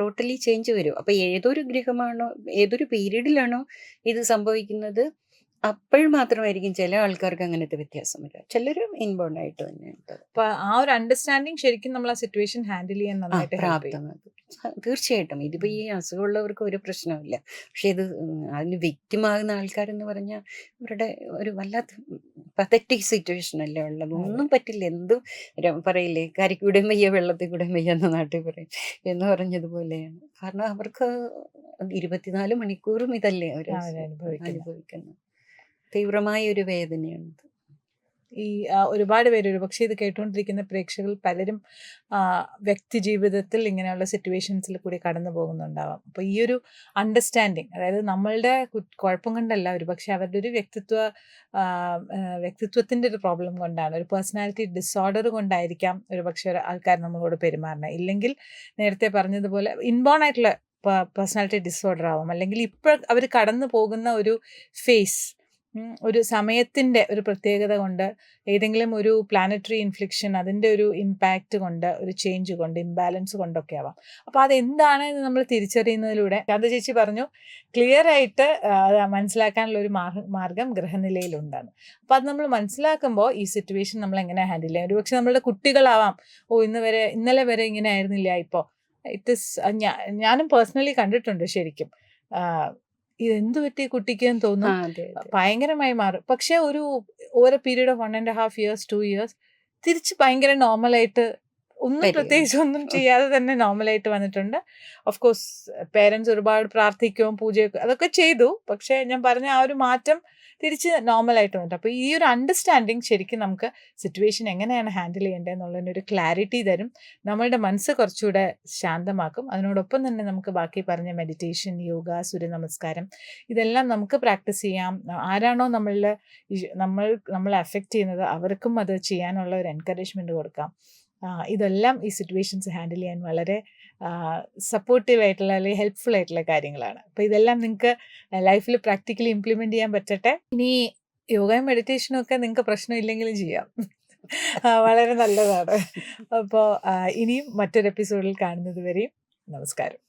ടോട്ടലി ചേഞ്ച് വരും. അപ്പൊ ഏതൊരു ഗ്രഹമാണോ ഏതൊരു പീരീഡിലാണോ ഇത് സംഭവിക്കുന്നത് അപ്പോൾ മാത്രമായിരിക്കും ചില ആൾക്കാർക്ക് അങ്ങനത്തെ വ്യത്യാസം വരിക. ചിലരും ഇൻബോൺ ആയിട്ട് തന്നെ അപ്പൊ ആ ഒരു അണ്ടർസ്റ്റാൻഡിങ് ശരിക്കും നമ്മൾ ആ സിറ്റുവേഷൻ ഹാൻഡിൽ ചെയ്യാൻ ആ നന്നായിട്ട് പ്രാപ്തമാകും തീർച്ചയായിട്ടും. ഇതിപ്പോ ഈ അസുഖമുള്ളവർക്ക് ഒരു പ്രശ്നമില്ല പക്ഷെ ഇത് അതിന് വ്യക്തിമാകുന്ന ആൾക്കാരെന്ന് പറഞ്ഞാൽ അവരുടെ ഒരു വല്ലാത്ത പതറ്റിക് സിറ്റുവേഷൻ അല്ലേ ഉള്ളത്? ഒന്നും പറ്റില്ല. എന്തും പറയില്ലേ? കരിക്കൂടെ വയ്യ വെള്ളത്തിൽ കൂടെ വയ്യ എന്ന നാട്ടിൽ പറയും. എന്ന് പറഞ്ഞതുപോലെയാണ്. കാരണം അവർക്ക് ഇരുപത്തിനാല് മണിക്കൂറും ഇതല്ലേ അവർ അനുഭവിക്കുന്നത്. തീവ്രമായ ഒരു വേദനയാണ് ഈ ഒരുപാട് പേര് ഒരു പക്ഷേ ഇത് കേട്ടുകൊണ്ടിരിക്കുന്ന പ്രേക്ഷകർ പലരും വ്യക്തി ജീവിതത്തിൽ ഇങ്ങനെയുള്ള സിറ്റുവേഷൻസിൽ കൂടി കടന്നു പോകുന്നുണ്ടാവാം. അപ്പോൾ ഈ ഒരു അണ്ടർസ്റ്റാൻഡിങ് അതായത് നമ്മളുടെ കുഴപ്പം കൊണ്ടല്ല ഒരു പക്ഷേ അവരുടെ ഒരു വ്യക്തിത്വ വ്യക്തിത്വത്തിന്റെ ഒരു പ്രോബ്ലം കൊണ്ടാണ് ഒരു പേഴ്സണാലിറ്റി ഡിസോർഡർ കൊണ്ടായിരിക്കാം ഒരു പക്ഷേ ആൾക്കാർ നമ്മളോട് പെരുമാറണം ഇല്ലെങ്കിൽ നേരത്തെ പറഞ്ഞതുപോലെ ഇൻബോൺ ആയിട്ടുള്ള പേഴ്സണാലിറ്റി ഡിസോർഡർ ആവാം. അല്ലെങ്കിൽ ഇപ്പോൾ അവർ കടന്നു പോകുന്ന ഒരു ഫേസ് ഒരു സമയത്തിന്റെ ഒരു പ്രത്യേകത കൊണ്ട് ഏതെങ്കിലും ഒരു പ്ലാനറ്ററി ഇൻഫ്ലിക്ഷൻ അതിന്റെ ഒരു ഇമ്പാക്റ്റ് കൊണ്ട് ഒരു ചേഞ്ച് കൊണ്ട് ഇംബാലൻസ് കൊണ്ടൊക്കെ ആവാം. അപ്പോൾ അതെന്താണ് എന്ന് നമ്മൾ തിരിച്ചറിയുന്നതിലൂടെ ശാന്ത ചേച്ചി പറഞ്ഞു ക്ലിയർ ആയിട്ട് മനസ്സിലാക്കാനുള്ള ഒരു മാർഗ- ഗ്രഹനിലയിലുണ്ടാണ്. അപ്പോൾ അത് നമ്മൾ മനസ്സിലാക്കുമ്പോൾ ഈ സിറ്റുവേഷൻ നമ്മൾ എങ്ങനെ ഹാൻഡിൽ ചെയ്യാം? ഒരുപക്ഷെ നമ്മളുടെ കുട്ടികളാവാം ഓ ഇന്ന് വരെ ഇന്നലെ വരെ ഇങ്ങനെ ആയിരുന്നില്ല ഇപ്പോൾ. ഇറ്റ് ഇസ് ഞാനും പേഴ്സണലി കണ്ടിട്ടുണ്ട് ശരിക്കും. ഇതെന്ത് പറ്റി കുട്ടിക്ക് എന്ന് തോന്നും ഭയങ്കരമായി മാറും. പക്ഷെ ഒരു ഓരോ period of one and half years two years തിരിച്ച് ഭയങ്കര നോർമലായിട്ട് ഒന്നും. പ്രത്യേകിച്ച് ഒന്നും ചെയ്യാതെ തന്നെ നോർമലായിട്ട് വന്നിട്ടുണ്ട്. ഓഫ് കോഴ്സ് പേരൻസ് ഒരുപാട് പ്രാർത്ഥിക്കുകയും പൂജയൊക്കെ അതൊക്കെ ചെയ്തു. പക്ഷെ ഞാൻ പറഞ്ഞ ആ ഒരു മാറ്റം തിരിച്ച് നോർമലായിട്ട് വന്നിട്ട് അപ്പോൾ ഈ ഒരു അണ്ടർസ്റ്റാൻഡിങ് ശരിക്കും നമുക്ക് സിറ്റുവേഷൻ എങ്ങനെയാണ് ഹാൻഡിൽ ചെയ്യേണ്ടത് എന്നുള്ളതിനൊരു ക്ലാരിറ്റി തരും. നമ്മളുടെ മനസ്സ് കുറച്ചുകൂടെ ശാന്തമാക്കും. അതിനോടൊപ്പം തന്നെ നമുക്ക് ബാക്കി പറഞ്ഞ മെഡിറ്റേഷൻ യോഗ സൂര്യ നമസ്കാരം ഇതെല്ലാം നമുക്ക് പ്രാക്ടീസ് ചെയ്യാം. ആരാണോ നമ്മളിൽ നമ്മൾ നമ്മളെ അഫക്റ്റ് ചെയ്യുന്നത് അവർക്കും അത് ചെയ്യാനുള്ള ഒരു എൻകറേജ്മെന്റ് കൊടുക്കാം. ഇതെല്ലാം ഈ സിറ്റുവേഷൻസ് ഹാൻഡിൽ ചെയ്യാൻ വളരെ സപ്പോർട്ടീവ് ആയിട്ടുള്ള അല്ലെങ്കിൽ ഹെൽപ്ഫുൾ ആയിട്ടുള്ള കാര്യങ്ങളാണ്. അപ്പോൾ ഇതെല്ലാം നിങ്ങൾക്ക് ലൈഫിൽ പ്രാക്ടിക്കലി ഇംപ്ലിമെന്റ് ചെയ്യാൻ പറ്റട്ടെ. ഇനി യോഗയും മെഡിറ്റേഷനും ഒക്കെ നിങ്ങൾക്ക് പ്രശ്നമില്ലെങ്കിലും ചെയ്യാം. വളരെ നല്ലതാണ്. അപ്പോൾ ഇനിയും മറ്റൊരു എപ്പിസോഡിൽ കാണുന്നത് വരെയും നമസ്കാരം.